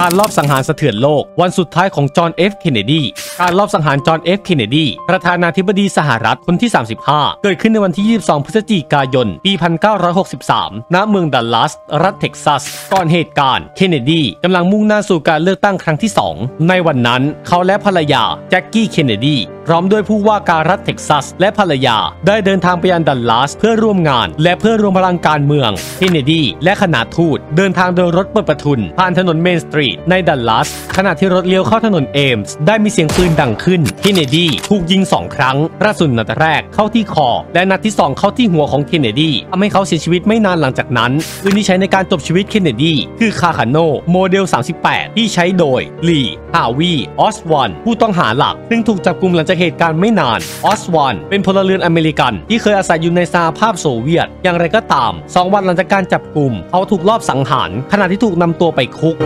การลอบสังหารสะเทือนโลก วันสุดท้ายของจอห์นเอฟเคนเนดีการลอบสังหารจอห์นเอฟเคนเนดีประธานาธิบดีสหรัฐคนที่ 35 เกิดขึ้นในวันที่ 22 พฤศจิกายน ปี 1963 ณ เมืองดัลลัส รัฐเท็กซัส ก่อนเหตุการณ์เคนเนดีกำลังมุ่งหน้าสู่การเลือกตั้งครั้งที่ 2 ในวันนั้นเขาและภรรยาแจ็คกี้เคนเนดี พร้อมด้วยผู้ว่าการรัฐเท็กซัส และภรรยา ได้เดินทางไปยังดัลลัสเพื่อร่วมงาน และเพื่อรวมพลังการเมืองเคนเนดีและคณะทูตเดินทางโดยรถเปิดประทุน ผ่านถนนเมนสตรีทในดัลลัสขณะที่รถเลี้ยวเข้าถนนเอมส์ได้มีเสียงปืนดังขึ้นเคนเนดีถูกยิงสองครั้งกระสุนนัดแรกเข้าที่คอ และนัดที่สองเข้าที่หัวของเคนเนดีทำให้เขาเสียชีวิตไม่นานหลังจากนั้นปืนที่ใช้ในการจบชีวิตเคนเนดีคือคาคาโนโมเดล 38 ที่ใช้โดยลีฮาวีออสวอนผู้ต้องหาหลักซึ่งถูกจับกลุมหลังจากเหตุการณ์ไม่นานออสวานเป็นพลเรือนอเมริกัน ที่เคยอาศัยอยู่ในสหภาพโซเวียต อย่างไรก็ตามสองวันหลังจากการจับกลุ่ม เขาถูกลอบสังหารขณะที่ถูกนำตัวไปคุก